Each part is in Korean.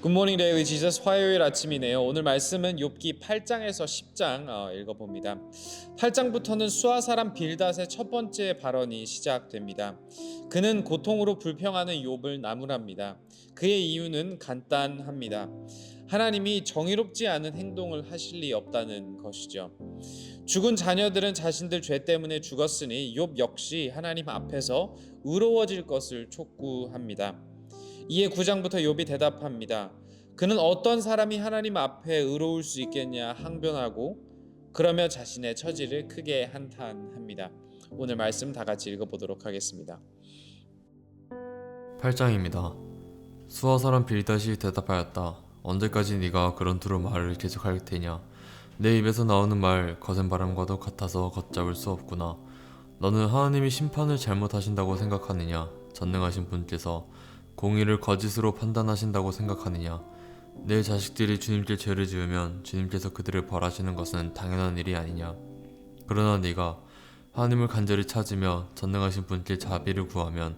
굿모닝 데일리 지저스 화요일 아침이네요. 오늘 말씀은 욥기 8장에서 10장 어, 읽어봅니다. 8장부터는 수아 사람 빌닷의 첫 번째 발언이 시작됩니다. 그는 고통으로 불평하는 욥을 나무랍니다. 그의 이유는 간단합니다. 하나님이 정의롭지 않은 행동을 하실 리 없다는 것이죠. 죽은 자녀들은 자신들 죄 때문에 죽었으니 욥 역시 하나님 앞에서 의로워질 것을 촉구합니다. 이에 9장부터 욥이 대답합니다. 그는 어떤 사람이 하나님 앞에 의로울 수 있겠냐 항변하고 그러며 자신의 처지를 크게 한탄합니다. 오늘 말씀 다 같이 읽어보도록 하겠습니다. 8장입니다. 수아 사람 빌닷이 대답하였다. 언제까지 네가 그런 투로 말을 계속할 테냐? 내 입에서 나오는 말 거센 바람과도 같아서 걷잡을 수 없구나. 너는 하나님이 심판을 잘못하신다고 생각하느냐? 전능하신 분께서 공의를 거짓으로 판단하신다고 생각하느냐? 내 자식들이 주님께 죄를 지으면 주님께서 그들을 벌하시는 것은 당연한 일이 아니냐? 그러나 네가 하나님을 간절히 찾으며 전능하신 분께 자비를 구하면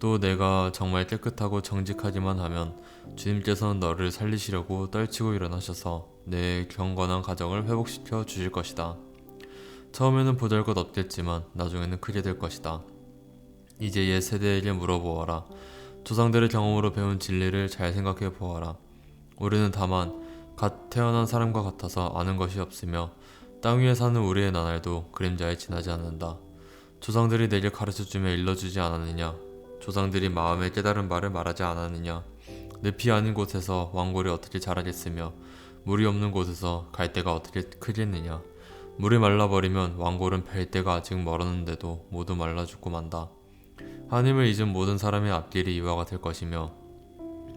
또 내가 정말 깨끗하고 정직하기만 하면 주님께서는 너를 살리시려고 떨치고 일어나셔서 내 경건한 가정을 회복시켜 주실 것이다. 처음에는 보잘것 없겠지만 나중에는 크게 될 것이다. 이제 옛 세대에게 물어보아라. 조상들의 경험으로 배운 진리를 잘 생각해 보아라. 우리는 다만 갓 태어난 사람과 같아서 아는 것이 없으며 땅 위에 사는 우리의 나날도 그림자에 지나지 않는다. 조상들이 내게 가르쳐주며 일러주지 않았느냐? 조상들이 마음에 깨달은 말을 말하지 않았느냐? 늪이 아닌 곳에서 왕골이 어떻게 자라겠으며 물이 없는 곳에서 갈대가 어떻게 크겠느냐? 물이 말라버리면 왕골은 뵐 때가 아직 멀었는데도 모두 말라 죽고 만다. 하나님을 잊은 모든 사람의 앞길이 이와 같을 것이며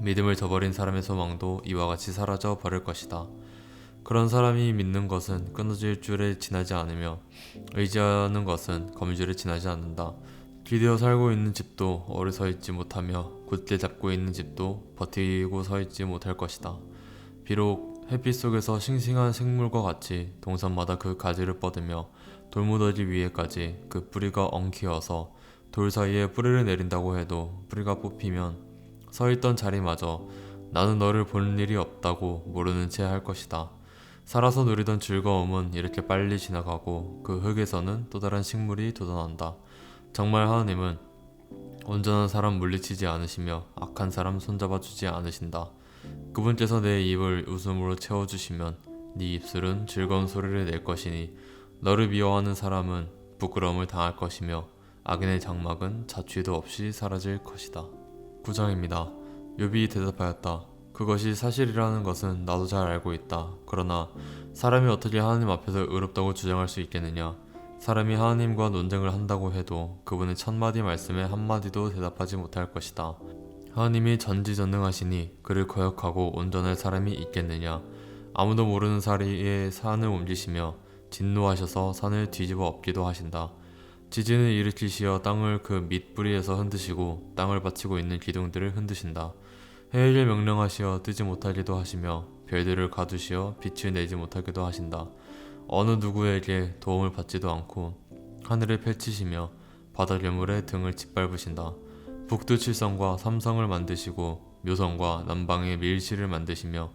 믿음을 저버린 사람의 소망도 이와 같이 사라져 버릴 것이다. 그런 사람이 믿는 것은 끊어질 줄에 지나지 않으며 의지하는 것은 거미줄에 지나지 않는다. 기대어 살고 있는 집도 오래 서 있지 못하며 굳게 잡고 있는 집도 버티고 서 있지 못할 것이다. 비록 햇빛 속에서 싱싱한 생물과 같이 동산마다 그 가지를 뻗으며 돌무더기 위에까지 그 뿌리가 엉키어서 돌 사이에 뿌리를 내린다고 해도 뿌리가 뽑히면 서 있던 자리마저 나는 너를 본 일이 없다고 모르는 채 할 것이다. 살아서 누리던 즐거움은 이렇게 빨리 지나가고 그 흙에서는 또 다른 식물이 돋아난다. 정말 하나님은 온전한 사람 물리치지 않으시며 악한 사람 손잡아 주지 않으신다. 그분께서 내 입을 웃음으로 채워주시면 네 입술은 즐거운 소리를 낼 것이니 너를 미워하는 사람은 부끄러움을 당할 것이며 악인의 장막은 자취도 없이 사라질 것이다. 9장입니다. 욥이 대답하였다. 그것이 사실이라는 것은 나도 잘 알고 있다. 그러나 사람이 어떻게 하나님 앞에서 의롭다고 주장할 수 있겠느냐? 사람이 하나님과 논쟁을 한다고 해도 그분의 첫마디 말씀에 한마디도 대답하지 못할 것이다. 하나님이 전지전능하시니 그를 거역하고 온전할 사람이 있겠느냐? 아무도 모르는 사이에 산을 옮기시며 진노하셔서 산을 뒤집어 엎기도 하신다. 지진을 일으키시어 땅을 그 밑뿌리에서 흔드시고 땅을 받치고 있는 기둥들을 흔드신다. 해를 명령하시어 뜨지 못하기도 하시며 별들을 가두시어 빛을 내지 못하기도 하신다. 어느 누구에게 도움을 받지도 않고 하늘을 펼치시며 바다 괴물의 등을 짓밟으신다. 북두 칠성과 삼성을 만드시고 묘성과 남방의 밀실을 만드시며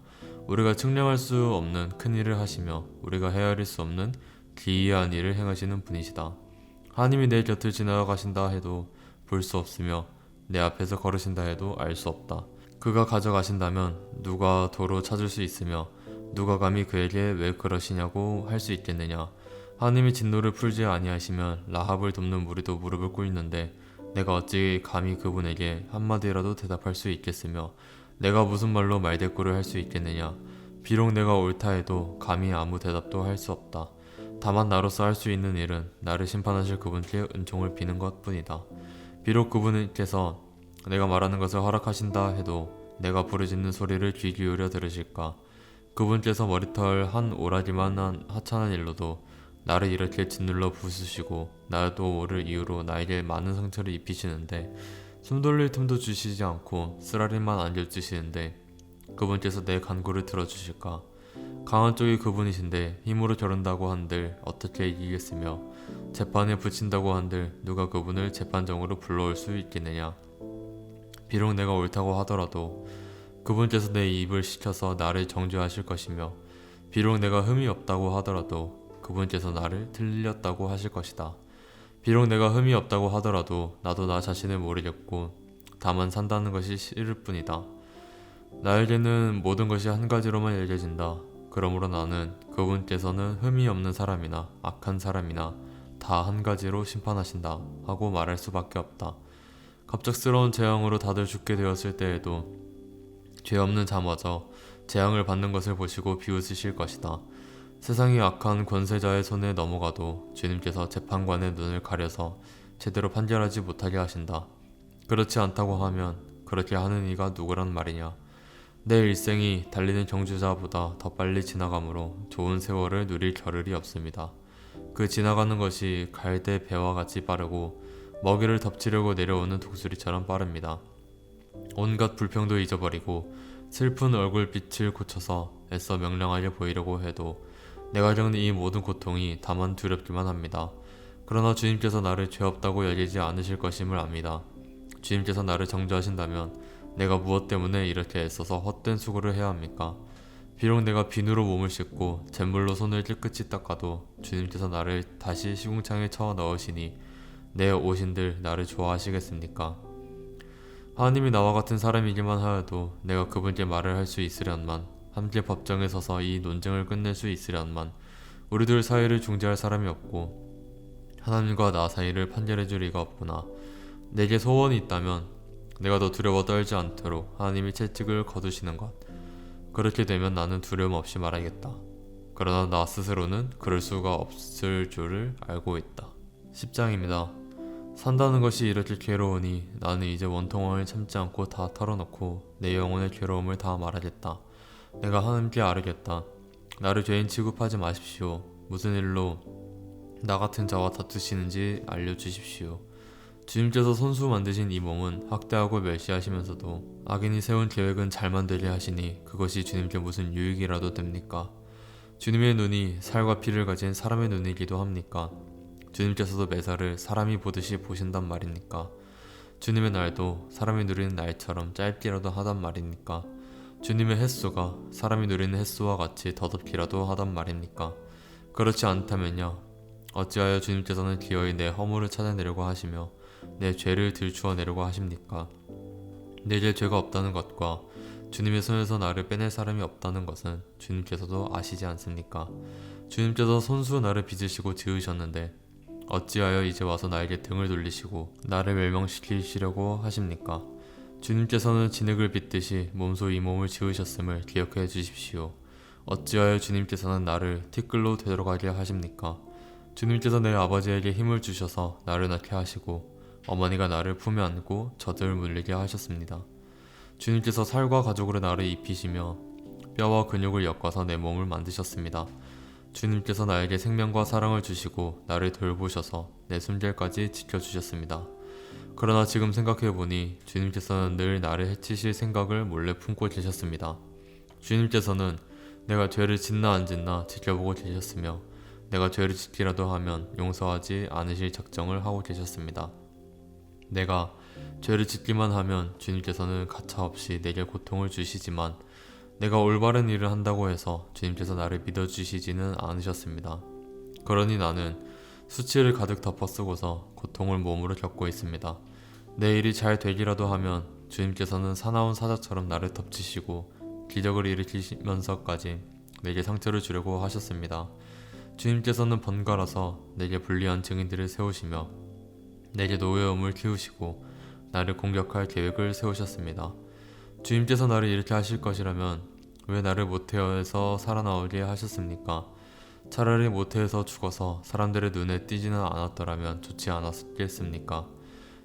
우리가 측량할 수 없는 큰 일을 하시며 우리가 헤아릴 수 없는 기이한 일을 행하시는 분이시다. 하나님이 내 곁을 지나가신다 해도 볼 수 없으며 내 앞에서 걸으신다 해도 알 수 없다. 그가 가져가신다면 누가 도로 찾을 수 있으며 누가 감히 그에게 왜 그러시냐고 할 수 있겠느냐. 하나님이 진노를 풀지 아니하시면 라합을 돕는 무리도 무릎을 꿇는데 내가 어찌 감히 그분에게 한마디라도 대답할 수 있겠으며 내가 무슨 말로 말대꾸를 할 수 있겠느냐. 비록 내가 옳다 해도 감히 아무 대답도 할 수 없다. 다만 나로서 할 수 있는 일은 나를 심판하실 그분께 은총을 비는 것 뿐이다. 비록 그분께서 내가 말하는 것을 허락하신다 해도 내가 부르짖는 소리를 귀 기울여 들으실까? 그분께서 머리털 한 오라지만한 하찮은 일로도 나를 이렇게 짓눌러 부수시고 나도 모를 이유로 나에게 많은 상처를 입히시는데 숨 돌릴 틈도 주시지 않고 쓰라림만 안겨주시는데 그분께서 내 간구를 들어주실까? 강한 쪽이 그분이신데 힘으로 겨룬다고 한들 어떻게 이기겠으며 재판에 붙인다고 한들 누가 그분을 재판정으로 불러올 수 있겠느냐? 비록 내가 옳다고 하더라도 그분께서 내 입을 시켜서 나를 정죄하실 것이며 비록 내가 흠이 없다고 하더라도 그분께서 나를 틀렸다고 하실 것이다. 비록 내가 흠이 없다고 하더라도 나도 나 자신을 모르겠고 다만 산다는 것이 싫을 뿐이다. 나에게는 모든 것이 한 가지로만 여겨진다. 그러므로 나는 그분께서는 흠이 없는 사람이나 악한 사람이나 다 한 가지로 심판하신다 하고 말할 수밖에 없다. 갑작스러운 재앙으로 다들 죽게 되었을 때에도 죄 없는 자마저 재앙을 받는 것을 보시고 비웃으실 것이다. 세상이 악한 권세자의 손에 넘어가도 주님께서 재판관의 눈을 가려서 제대로 판결하지 못하게 하신다. 그렇지 않다고 하면 그렇게 하는 이가 누구란 말이냐? 내 일생이 달리는 경주자보다 더 빨리 지나가므로 좋은 세월을 누릴 겨를이 없습니다. 그 지나가는 것이 갈대 배와 같이 빠르고 먹이를 덮치려고 내려오는 독수리처럼 빠릅니다. 온갖 불평도 잊어버리고 슬픈 얼굴빛을 고쳐서 애써 명랑하게 보이려고 해도 내가 겪는 이 모든 고통이 다만 두렵기만 합니다. 그러나 주님께서 나를 죄 없다고 여기지 않으실 것임을 압니다. 주님께서 나를 정죄하신다면 내가 무엇 때문에 이렇게 애써서 헛된 수고를 해야 합니까? 비록 내가 비누로 몸을 씻고 잿물로 손을 깨끗이 닦아도 주님께서 나를 다시 시궁창에 쳐 넣으시니 내 오신들 나를 좋아하시겠습니까? 하나님이 나와 같은 사람이기만 하여도 내가 그분께 말을 할 수 있으련만 함께 법정에 서서 이 논쟁을 끝낼 수 있으련만 우리 둘 사이를 중재할 사람이 없고 하나님과 나 사이를 판결해 줄 리가 없구나. 내게 소원이 있다면 내가 더 두려워 떨지 않도록 하나님이 채찍을 거두시는 것. 그렇게 되면 나는 두려움 없이 말하겠다. 그러나 나 스스로는 그럴 수가 없을 줄을 알고 있다. 10장입니다. 산다는 것이 이렇게 괴로우니 나는 이제 원통함을 참지 않고 다 털어놓고 내 영혼의 괴로움을 다 말하겠다. 내가 하나님께 아뢰겠다. 나를 죄인 취급하지 마십시오. 무슨 일로 나 같은 자와 다투시는지 알려주십시오. 주님께서 손수 만드신 이 몸은 학대하고 멸시하시면서도 악인이 세운 계획은 잘 만들게 하시니 그것이 주님께 무슨 유익이라도 됩니까? 주님의 눈이 살과 피를 가진 사람의 눈이기도 합니까? 주님께서도 매사를 사람이 보듯이 보신단 말입니까? 주님의 날도 사람이 누리는 날처럼 짧기라도 하단 말입니까? 주님의 햇수가 사람이 누리는 햇수와 같이 더덥기라도 하단 말입니까? 그렇지 않다면요. 어찌하여 주님께서는 기어이 내 허물을 찾아내려고 하시며 내 죄를 들추어내려고 하십니까? 내게 죄가 없다는 것과 주님의 손에서 나를 빼낼 사람이 없다는 것은 주님께서도 아시지 않습니까? 주님께서 손수 나를 빚으시고 지으셨는데 어찌하여 이제 와서 나에게 등을 돌리시고 나를 멸망시키시려고 하십니까? 주님께서는 진흙을 빚듯이 몸소 이 몸을 지으셨음을 기억해 주십시오. 어찌하여 주님께서는 나를 티끌로 되돌아가게 하십니까? 주님께서 내 아버지에게 힘을 주셔서 나를 낳게 하시고 어머니가 나를 품에 안고 젖을 물리게 하셨습니다. 주님께서 살과 가죽으로 나를 입히시며 뼈와 근육을 엮어서 내 몸을 만드셨습니다. 주님께서 나에게 생명과 사랑을 주시고 나를 돌보셔서 내 숨결까지 지켜주셨습니다. 그러나 지금 생각해보니 주님께서는 늘 나를 해치실 생각을 몰래 품고 계셨습니다. 주님께서는 내가 죄를 짓나 안 짓나 지켜보고 계셨으며 내가 죄를 짓기라도 하면 용서하지 않으실 작정을 하고 계셨습니다. 내가 죄를 짓기만 하면 주님께서는 가차없이 내게 고통을 주시지만 내가 올바른 일을 한다고 해서 주님께서 나를 믿어주시지는 않으셨습니다. 그러니 나는 수치를 가득 덮어 쓰고서 고통을 몸으로 겪고 있습니다. 내 일이 잘 되기라도 하면 주님께서는 사나운 사자처럼 나를 덮치시고 기적을 일으키시면서까지 내게 상처를 주려고 하셨습니다. 주님께서는 번갈아서 내게 불리한 증인들을 세우시며 내게 노여움을 키우시고 나를 공격할 계획을 세우셨습니다. 주님께서 나를 이렇게 하실 것이라면 왜 나를 모태에서 살아나오게 하셨습니까? 차라리 모태에서 죽어서 사람들의 눈에 띄지는 않았더라면 좋지 않았겠습니까?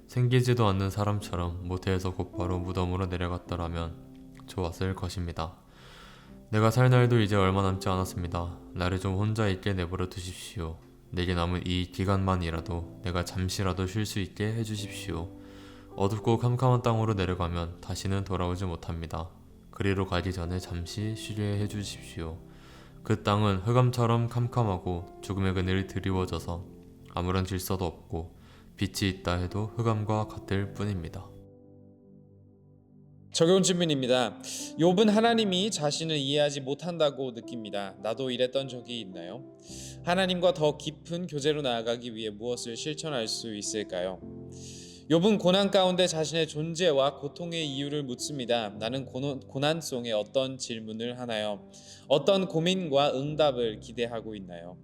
생기지도 않는 사람처럼 모태에서 곧바로 무덤으로 내려갔더라면 좋았을 것입니다. 내가 살 날도 이제 얼마 남지 않았습니다. 나를 좀 혼자 있게 내버려 두십시오. 내게 남은 이 기간만이라도 내가 잠시라도 쉴 수 있게 해주십시오. 어둡고 캄캄한 땅으로 내려가면 다시는 돌아오지 못합니다. 그리로 가기 전에 잠시 쉬게 해주십시오. 그 땅은 흑암처럼 캄캄하고 죽음의 그늘이 드리워져서 아무런 질서도 없고 빛이 있다 해도 흑암과 같을 뿐입니다. 적용 질문입니다. 욥은 하나님이 자신을 이해하지 못한다고 느낍니다. 나도 이랬던 적이 있나요? 하나님과 더 깊은 교제로 나아가기 위해 무엇을 실천할 수 있을까요? 욥은 고난 가운데 자신의 존재와 고통의 이유를 묻습니다. 나는 고난, 속에 어떤 질문을 하나요? 어떤 고민과 응답을 기대하고 있나요?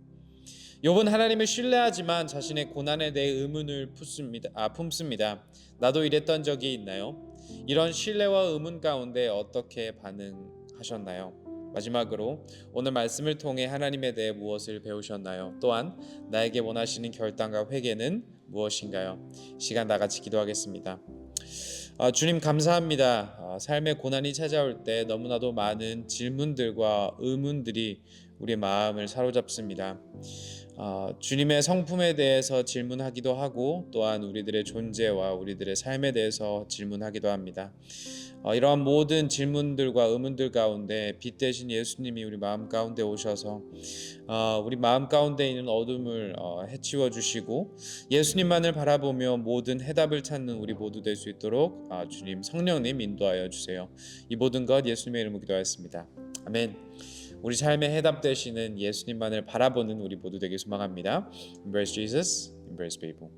욥은 하나님을 신뢰하지만 자신의 고난에 대해 의문을 품습니다. 아, 품습니다. 나도 이랬던 적이 있나요? 이런 신뢰와 의문 가운데 어떻게 반응하셨나요? 마지막으로 오늘 말씀을 통해 하나님에 대해 무엇을 배우셨나요? 또한 나에게 원하시는 결단과 회개는 무엇인가요? 시간 다 같이 기도하겠습니다. 아, 주님 감사합니다. 아, 삶의 고난이 찾아올 때 너무나도 많은 질문들과 의문들이 우리 마음을 사로잡습니다. 아, 주님의 성품에 대해서 질문하기도 하고 또한 우리들의 존재와 우리들의 삶에 대해서 질문하기도 합니다. 어, 이러한 모든 질문들과 의문들 가운데 빛 대신 예수님이 우리 마음 가운데 오셔서 어, 우리 마음 가운데 있는 어둠을 어, 해치워 주시고 예수님만을 바라보며 모든 해답을 찾는 우리 모두 될 수 있도록 아, 주님 성령님 인도하여 주세요. 이 모든 것 예수님의 이름으로 기도하였습니다. 아멘. 우리 삶의 해답 되시는 예수님만을 바라보는 우리 모두 되길 소망합니다. Embrace Jesus, embrace people.